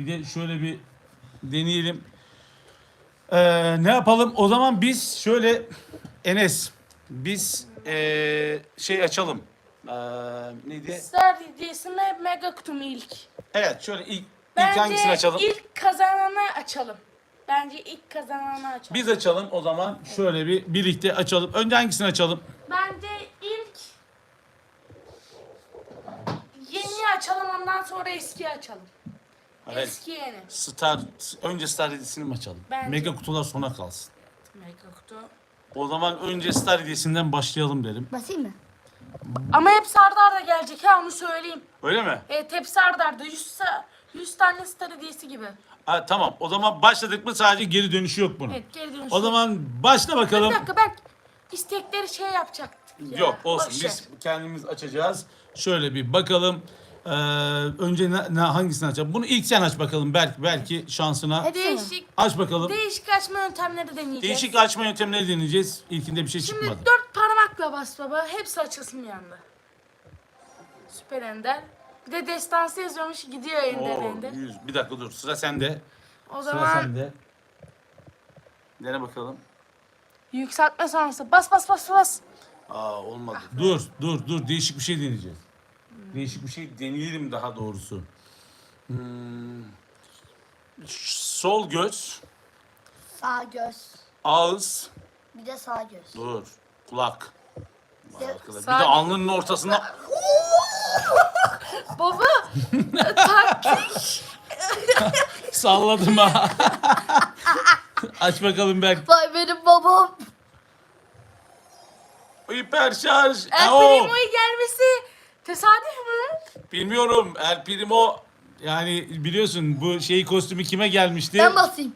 Bir de şöyle bir deneyelim. Ee, ne yapalım? O zaman biz şöyle Enes biz ee, şey açalım. Ee, neydi? Star hediyesine mega kutum ilk. Evet şöyle ilk, ilk Bence hangisini açalım? ilk kazananı açalım. Bence ilk kazananı açalım. Biz açalım o zaman şöyle bir birlikte açalım. Önce hangisini açalım? Bence ilk yeni açalım ondan sonra eski açalım. Evet. Eski yeni. Star, önce Star hediyesini mi açalım? Bence. Mega kutular sona kalsın. Mega kutu. O zaman önce Star hediyesinden başlayalım derim. Basayım mı? Ama hepsi arda arda gelecek ha onu söyleyeyim. Öyle mi? Evet hepsi arda arda 100, sa- 100 tane star hediyesi gibi. Ha, tamam o zaman başladık mı sadece geri dönüşü yok bunun. Evet geri dönüş. O zaman başla Bir bakalım. dakika ben istekleri şey yapacaktık ya. Yok olsun Boş biz kendimiz açacağız. Şöyle bir bakalım. Ee, önce ne, ne hangisini açalım? Bunu ilk sen aç bakalım. Belki belki şansına. Hepsi mi? Değişik, Aç bakalım. değişik açma yöntemleri deneyeceğiz. Değişik açma yöntemleri deneyeceğiz. İlkinde bir şey Şimdi çıkmadı. dört parmakla bas baba. Hepsi açılsın bir anda. Süper Ender. Bir de destansı yazıyormuş gidiyor Ender Oo, Ender. yüz. Bir dakika dur. Sıra sende. O Sıra zaman sende. Dene bakalım. yükseltme sonrası. Bas bas bas bas. Aa olmadı. Dur dur dur. Değişik bir şey deneyeceğiz. Değişik bir şey deneyelim daha doğrusu. Hmm. Sol göz, Sağ göz. ağız, Bir de sağ göz. dur, kulak. Vay arkadaş, Bir sağ- de alnının ortasına Baba taktik. salladım ha. Aç bakalım ben. Vay benim babam. Hiper şarj. El. Primo'yu gelmesi tesadüf mü? Bilmiyorum. El Primo yani biliyorsun bu şey kostümü kime gelmişti? Ben basayım.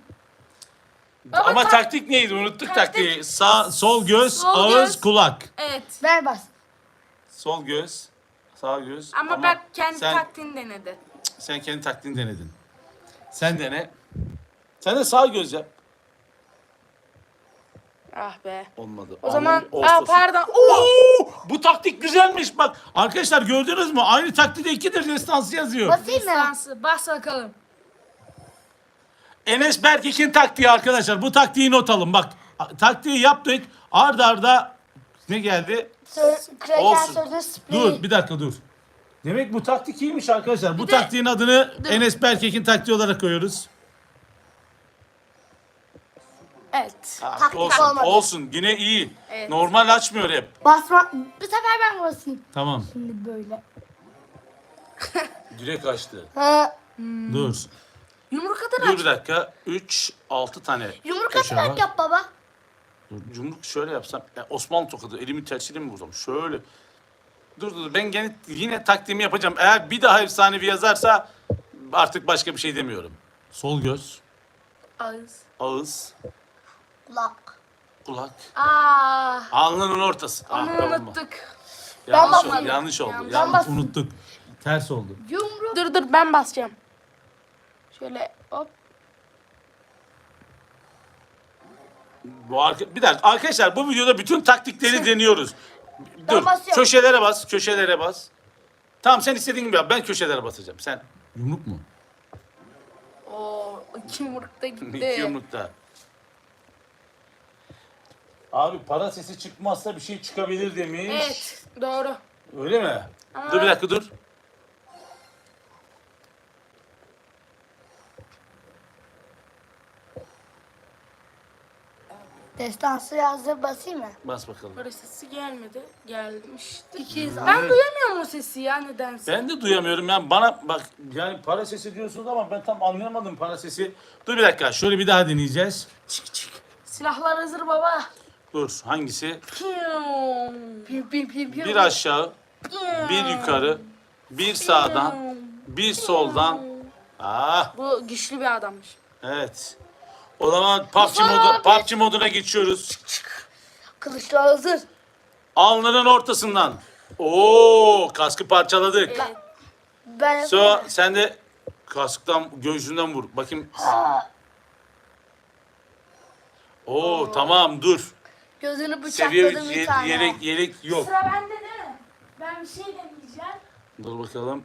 Baba, Ama tak- taktik neydi? Unuttuk Taktik- taktiği. Sağ sol göz, Sol ağız, göz. kulak. Evet. Ver bas. Sol göz, sağ göz. Ama, bak kendi sen, taktiğini denedi. sen kendi taktiğini denedin. Sen dene. Sen de sağ göz yap. Ah be. Olmadı. O zaman aa, pardon. Oo! Bu taktik güzelmiş bak. Arkadaşlar gördünüz mü? Aynı taktikte ikidir destansı yazıyor. Basayım mı? Destansı. Bas bakalım. Enes Berkek'in taktiği arkadaşlar. Bu taktiği not alın bak. Taktiği yaptık. Arda arda ne geldi? Sö- Kraker Olsun. sözü. Dur bir dakika dur. Demek bu taktik iyiymiş arkadaşlar. Bu de- taktiğin adını Dur. Enes Berkek'in taktiği olarak koyuyoruz. Evet. Ha, Taktik olsun, olmadı. olsun. Yine iyi. Evet. Normal açmıyor hep. Basma. Bu sefer ben basayım. Tamam. Şimdi böyle. Direkt açtı. Ha. Dur. Yumruk kadar Dur aç. bir dakika. 3 6 tane. Yumruk köşe var. atarak yap baba. Dur, yumruk şöyle yapsam. Ya Osmanlı tokadı. Elimi tersiyle mi vursam? Şöyle. Dur dur. Ben gene yine taktiğimi yapacağım. Eğer bir daha efsanevi yazarsa artık başka bir şey demiyorum. Sol göz, Ağız. ağız, Kulak. kulak, Aa. alnının ortası. Ah, Onu tamam. unuttuk. Yanlış oldu. basmadım. Yanlış oldu. Yanlış. Yanlış, Ben bastım. unuttuk. Ters oldu. Yumruk. Dur dur ben basacağım. Şöyle hop. Bu arka, bir dakika arkadaşlar bu videoda bütün taktikleri deniyoruz. Dur. basıyorum. Köşelere bas, köşelere bas. Tamam sen istediğin gibi yap. Ben köşelere basacağım. Sen yumruk mu? Oo, iki yumruk da gitti. İki yumrukta. Abi para sesi çıkmazsa bir şey çıkabilir demiş. Evet, doğru. Öyle mi? Ama- Dur bir dakika dur. Destansı yazdı basayım mı? Bas bakalım. Para sesi gelmedi. Gelmişti. 200 Ben duyamıyorum o sesi ya nedense. Ben de duyamıyorum yani bana bak yani para sesi diyorsunuz ama ben tam anlayamadım para sesi. Dur bir dakika şöyle bir daha deneyeceğiz. Çık çık. Silahlar hazır baba. Dur hangisi? Bir aşağı, bir yukarı, bir sağdan, bir soldan. Ah Bu güçlü bir adammış. evet. O zaman PUBG, modu. PUBG moduna geçiyoruz. Kılıçlar hazır. Alnının ortasından. Oo kaskı parçaladık. Evet. Ben So sen de kasktan göğsünden vur. Bakayım. Oo tamam dur. Gözünü Seviye bıçakladım bir ye- tane. yelek yelek yok. Sıra bende değil mi? Ben bir şey deneyeceğim. Dur bakalım.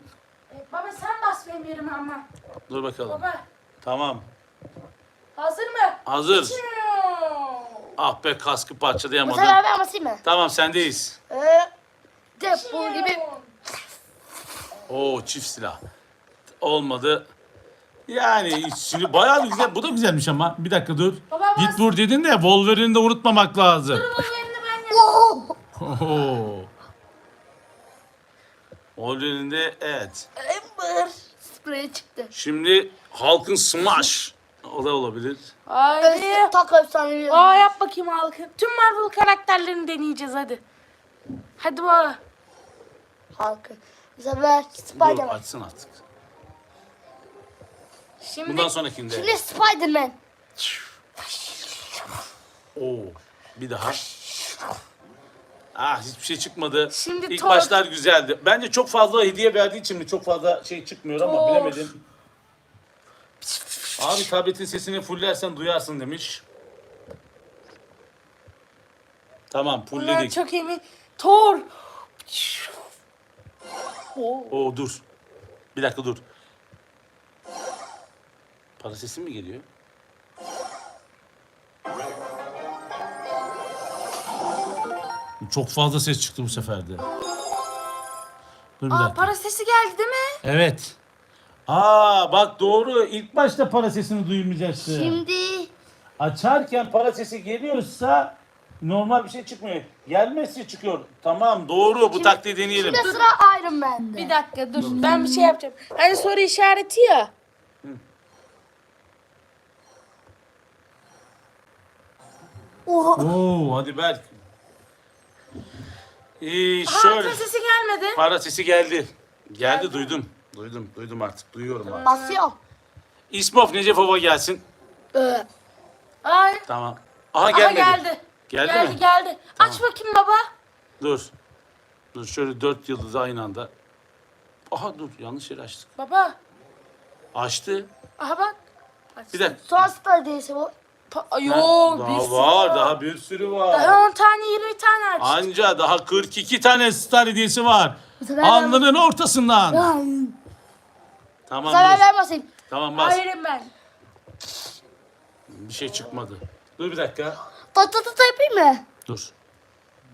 Evet, baba sen bas benim yerime ama. Dur bakalım. Baba Tamam. hazır mı? Hazır. Ah be kaskı Bu parçalayamadım. sefer ben basayım mı? Tamam sendeyiz. Ee, Deadpool gibi. Oo çift silah. Olmadı. Yani şimdi bayağı bir güzel. Bu da güzelmiş ama. Bir dakika dur. Baba, Git vur dedin de Wolverine'i de unutmamak lazım. Wolverine'i ben yapayım. Oh! Oho. Wolverine'de evet. Ember. Sprey çıktı. Şimdi Hulk'ın Smash. O da olabilir. Haydi. Evet, tak efsanevi. Aa yap bakayım halkı. Tüm Marvel karakterlerini deneyeceğiz hadi. Hadi baba. Halkı. Bu sefer Dur Spider-Man. açsın artık. Şimdi Bundan sonrakinde. Şimdi Spider-Man. Oo. Bir daha. Ah hiçbir şey çıkmadı. Şimdi İlk Thor. başlar güzeldi. Bence çok fazla hediye verdiği için mi çok fazla şey çıkmıyor ama Thor. bilemedim. Abi tabletin sesini fullersen duyarsın demiş. Tamam bunlar fullledik. çok emin. Thor. Oo. Oo dur. Bir dakika dur. Para sesi mi geliyor? Çok fazla ses çıktı bu sefer de. Dur bir Aa dakika. para sesi geldi değil mi? Evet. Aa bak doğru. İlk başta para sesini duymayacaksın. Şimdi Açarken para sesi geliyorsa normal bir şey çıkmıyor. Gelmezse çıkıyor. Tamam doğru. Bu taktiği deneyelim. şimdi sıra Iron Man'de. Bir dakika dur. Ben bir şey yapacağım. Hani soru işareti ya. Oha. Oo hadi Berk. Ee, şöyle. para sesi gelmedi. Para sesi geldi. Geldi duydum. Duydum. Duydum artık. Duyuyorum artık. Basıyorum. İsmof Necefova gelsin. Ee, Ay. Tamam. Aha Aha gelmedi. geldi. Geldi geldi. mi? geldi. Aç bakayım baba. Dur. Dur şöyle dört yıldızı aynı anda. Aha dur yanlış yeri açtık. Baba. Açtı. Aha bak. Bir dakika. son değilse bu. Pa- Yok. daha bir sürü var, daha bir sürü var. Daha 10 tane 20 tane aç. Anca daha 42 tane star hediyesi var. Bu sefer Alnının ortasından. ben... Bu Tamam sefer dur. ben basayım. Tamam bas. Iron Man. Bir şey çıkmadı. Dur bir dakika. Ta ta ta ta yapayım mı? Dur.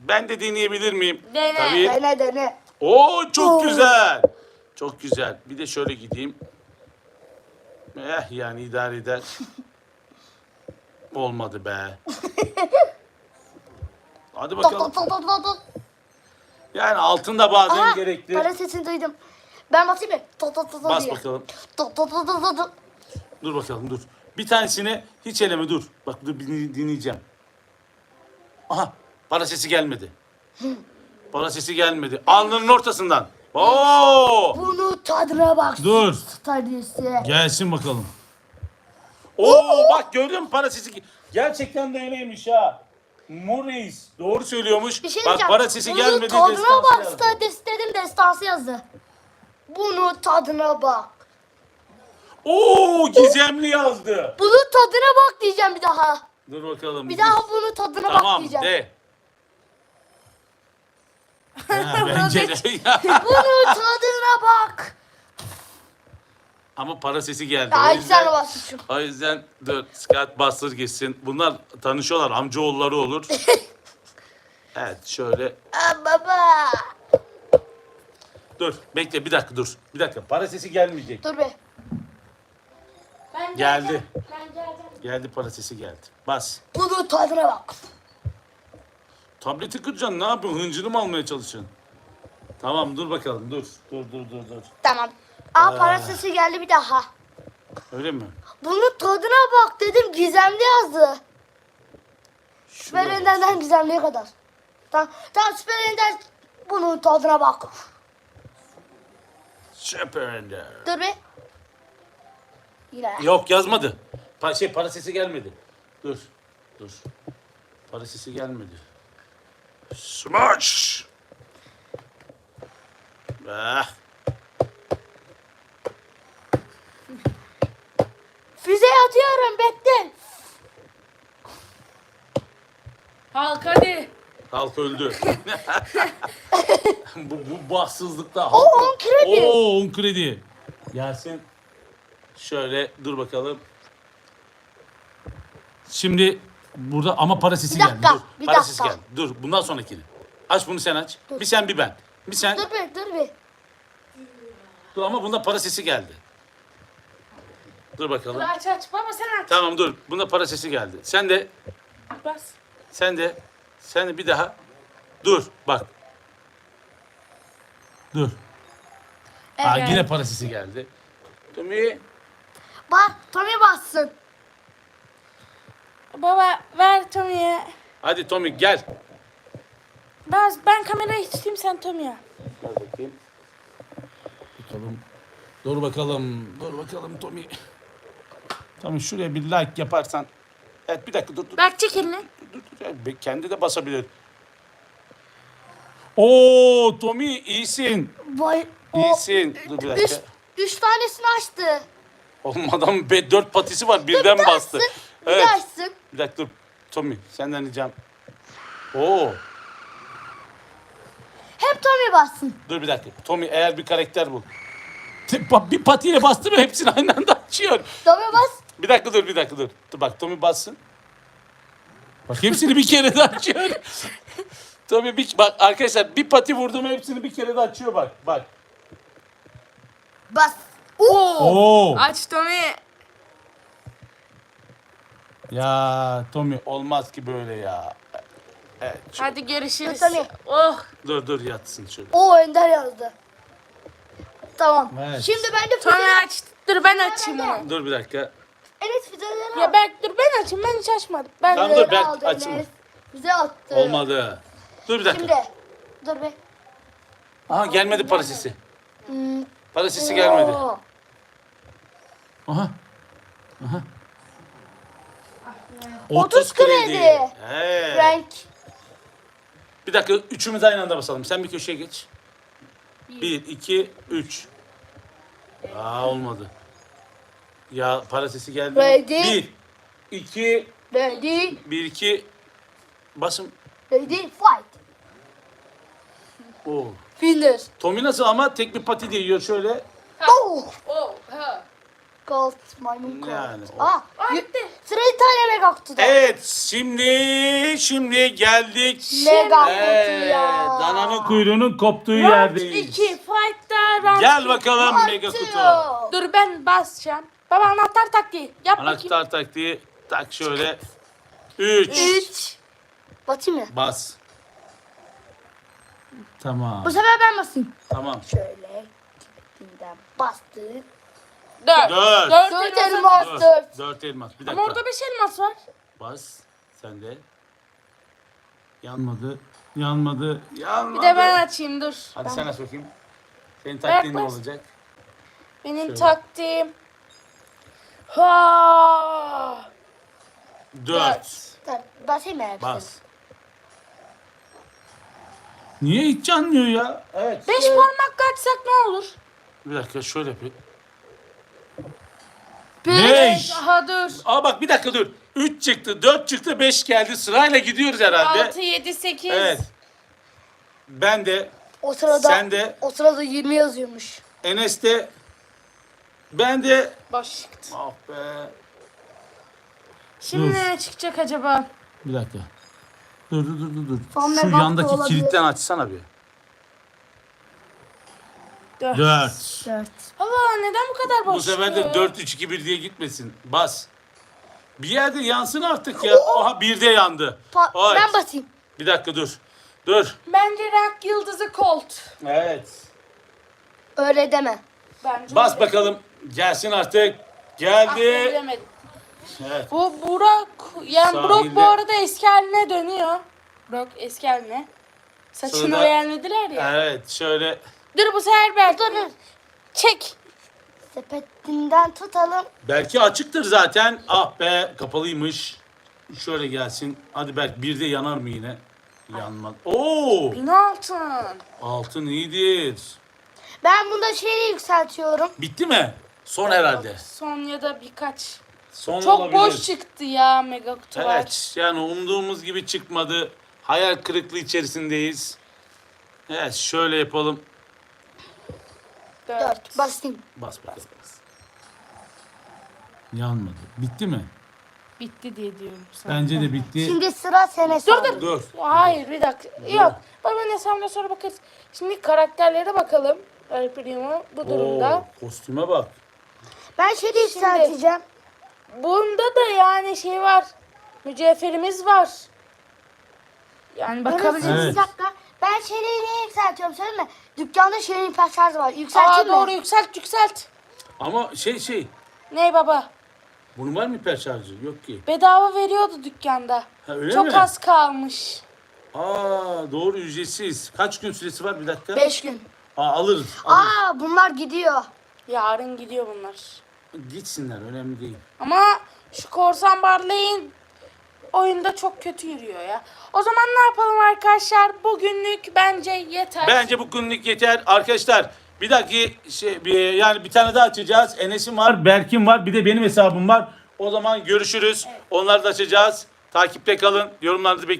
Ben de deneyebilir miyim? Dene. Tabii. Dene dene. Oo çok Oo. güzel. Çok güzel. Bir de şöyle gideyim. Eh yani idare eder. Olmadı be. Hadi bakalım. ta ta ta ta. Yani altında bazen Aha gerekli. para sesini duydum. Ben basayım mı? Ta ta ta ta Bas bakalım. Ta ta ta ta ta. Dur bakalım dur. Bir tanesini hiç eleme dur. Bak dur bir din- dinleyeceğim. Aha para sesi gelmedi. Para sesi gelmedi. Alnının ortasından. Oo! Bunu tadına bak. Dur. Star diyesi. Gelsin bakalım. Oo bak gördün mü para sesi? Gerçekten de öyleymiş ha. Murreis doğru söylüyormuş. Bir şey bak diyeceğim. para sesi Bunun gelmedi. tadına destansı bak. yazdı. Star diyesi dedim destansı yazdı. Bunu tadına bak. Oo gizemli yazdı. Bunun tadına bak diyeceğim bir daha. Dur bakalım. Bir daha bunun tadına bak Tamam diyeceğim. de. Ha, bence de. Bunun tadına bak. Ama para sesi geldi. Ya O yüzden- basmışım. O yüzden dur Scott bastır gitsin. Bunlar tanışıyorlar. Amcaoğulları olur. evet şöyle. Aa, baba. Dur bekle bir dakika dur. Bir dakika para sesi gelmeyecek. Dur be. Ben Geldi. geleceğim. Ben geleceğim. Geldi para sesi geldi. Bas. Bunun tadına bak. Tableti kıracaksın. Ne yapıyorsun? Hıncını mı almaya çalışıyorsun? Tamam dur bakalım dur. Dur dur dur dur. Tamam. Aa para sesi geldi bir daha. Öyle mi? Bunun tadına bak dedim gizemli yazdı. Süper. Ender'den gizemliye kadar. Tamam, tamam Süper Ender bunun tadına bak. Super Ender. Dur be. Yine. Yok yazmadı. Pa şey para sesi gelmedi. Dur. Dur. Para sesi gelmedi. Smash. Ah. Füze atıyorum bekle. Halk hadi. Halk öldü. bu, bu bahtsızlıkta. O on kredi. Oo 10 kredi. Gelsin. Şöyle dur bakalım. Şimdi burada ama para sesi Bir geldi. dakika, Dur. bir para sesi dakika. geldi. Dur bundan sonrakini. Aç bunu sen aç. Bir sen bir ben. Bir sen. Dur bir dur bir. Dur ama bunda para sesi geldi. Dur Dur bakalım. aç aç baba sen aç. Tamam dur. Bunda para sesi geldi. Sen de Bas. sen de sen de bir daha. Dur bak. Dur. Aa, Evet. yine para sesi geldi. Tommy. Bak Tommy bassın. Baba ver Tommy'ye. Hadi Tommy gel. Ben, ben kamerayı tutayım sen Tommy'ye. Gel bakayım. Bakalım. Dur bakalım. Dur bakalım Tommy. Tommy şuraya bir like yaparsan. Evet bir dakika dur dur. Bak çek elini. dur, dur, dur. Be- Kendi de basabilir. Oo Tommy iyisin. Vay. O İyisin. Dur bir üç, dakika. üç tanesini açtı. Oğlum adam be, dört patisi var birden Bir bastı. açsın. Bir Evet. de açsın. Bir dakika dur. Tommy senden ricam. Oo. Hep Tommy bassın. Dur bir dakika. Tommy eğer bir karakter bul. Te- pa- Bir patiyle bastırıyor hepsini aynı anda açıyor. Tommy bas. Bir dakika dur bir dakika dur. Dur bak Tommy bassın. Bak hepsini bir kere de açıyor. Tommy bir, bak arkadaşlar bir pati vurdum hepsini bir kere de açıyor bak. Bak. Bas. Oo. Oo. Aç Tommy. Ya Tommy olmaz ki böyle ya. Evet. şu- Hadi görüşürüz. Tommy. Oh. Dur dur yatsın şöyle. O Ender yazdı. Tamam. Evet. Şimdi ben de Tommy aç. Dur ben açayım onu. Dur bir dakika. Enes füzeleri Ya ben dur ben açayım ben hiç açmadım. Ben Tamam, dur, ben aldı açayım. Enes. Füze attı. Olmadı. Dur bir dakika. Şimdi. Dur be. Aha gelmedi para sesi. Hmm. Para sesi gelmedi. Oo. Aha. Aha. 30 kredi. He. Frank. Bir dakika üçümüz aynı anda basalım. Sen bir köşeye geç. Bir, iki, üç. Aa olmadı. Ya para sesi geldi. Ready. Bir, iki, Ready. bir, iki. Basın. Ready. Fight. Oo. Finish. Tommy nasıl ama tek bir pati de yiyor şöyle. Oh. Oh. Ha. Gold. Maymun gold. Yani o- Aa. Ay, y- bitti. Sıra İtalya Mega Kutu'da. Evet şimdi şimdi geldik. Mega Kutu ya. dananın kuyruğunun koptuğu Round yerdeyiz. 2. Fight'ta round Gel bakalım mega kutu. Dur ben basacağım. Baba anahtar taktiği. Yap bakayım. Anahtar taktiği tak şöyle. 3 Üç. Batayım mı? bas. Tamam. Bu sefer ben basayım. Tamam. Şöyle. Tipinden bastık. Dört. Dört. Dört, Dört elmas. elmas. Dört. Dört. Dört elmas. Bir Ama dakika. orada beş elmas var. Bas. Sen de. Yanmadı. Yanmadı. Yanmadı. Bir de ben açayım dur. Hadi sen aç bakayım. Senin taktiğin ne Yaklaş. olacak? Benim Şöyle. taktiğim. Ha. Dört. Dur. Basayım mı? Bas. Niye hiç yanmıyor ya? Evet. Beş parmak kaçsak ne olur? Bir dakika şöyle yapayım. Beş. Beş. Aha dur. Aa bak bir dakika dur. 3 çıktı, 4 çıktı, 5 geldi. Sırayla gidiyoruz herhalde. Altı, yedi, sekiz. Evet. Ben de, O sırada sen de, o sırada 20 yazıyormuş. Enes de, ben de. Boş çıktı. Ah be. Şimdi Dur. ne çıkacak acaba? Bir dakika. Dur dur dur dur. dur. Son Şu mega yandaki olabilir. kilitten açsana bir. Dört. 4. Dört. Baba neden bu kadar boş Bu sefer de çıkıyor? 4 3 2 1 diye gitmesin. Bas. Bir yerde yansın artık ya. Oha bir de yandı. Pa- Ay. ben basayım. Bir dakika dur. Dur. Bence Rock Yıldızı Colt. Evet. Öyle deme. Bence Bas öyle. bakalım. Gelsin artık. Ah, Geldi. bilemedim. Evet. Bu Burak, yani Burak Sahilde. bu arada eski haline dönüyor. Burak eski haline. Saçını Sonra- beğenmediler ya. Evet şöyle. Dur bu sefer ben. Dur. Çek. Sepetinden tutalım. Belki açıktır zaten. Ah be kapalıymış. Şöyle gelsin. Hadi Berk bir de yanar mı yine? Yanmadı. Oo! Bin altın. Altın iyidir. Ben bunda şeyi yükseltiyorum. Bitti mi? Son herhalde. Son ya da birkaç. Son Çok olabilir. boş çıktı ya mega kutular. Evet yani umduğumuz gibi çıkmadı. Hayal kırıklığı içerisindeyiz. Evet şöyle yapalım. Dört. Dört. Basayım. Bas bakalım. Yanmadı. Bitti mi? Bitti diye diyorum sana. Bence de bitti. Şimdi sıra sene Dur dur. Dur. Hayır bir dakika. Yok. Babanın hesabına sonra bakarız. Şimdi karakterlere bakalım. El Primo bu durumda. Oo, kostüme bak. Ben şeyi yükselteceğim. Bunda da yani şey var. Mücevherimiz var. Yani bakabiliriz. Evet. Bir dakika. Ben şeyi niye yükseltiyorum söyleyeyim mi? Dükkanda şeyin şarjı var. Yükselteyim Aa mi? doğru yükselt yükselt. Ama şey şey. Ney baba? Bunun var mı hiper şarjı? Yok ki. Bedava veriyordu dükkanda. Ha, öyle Çok mi? az kalmış. Aa doğru ücretsiz. Kaç gün süresi var bir dakika? Beş gün. Aa, alırız. alırız. Aa bunlar gidiyor. Yarın gidiyor bunlar. Gitsinler önemli değil. Ama şu korsan barlayın oyunda çok kötü yürüyor ya. O zaman ne yapalım arkadaşlar? Bugünlük bence yeter. Bence bu günlük yeter. Arkadaşlar bir dahaki şey bir, yani bir tane daha açacağız. Enes'im var, Berk'im var, bir de benim hesabım var. O zaman görüşürüz. Onları da açacağız. Takipte kalın. Yorumlarınızı bekliyorum.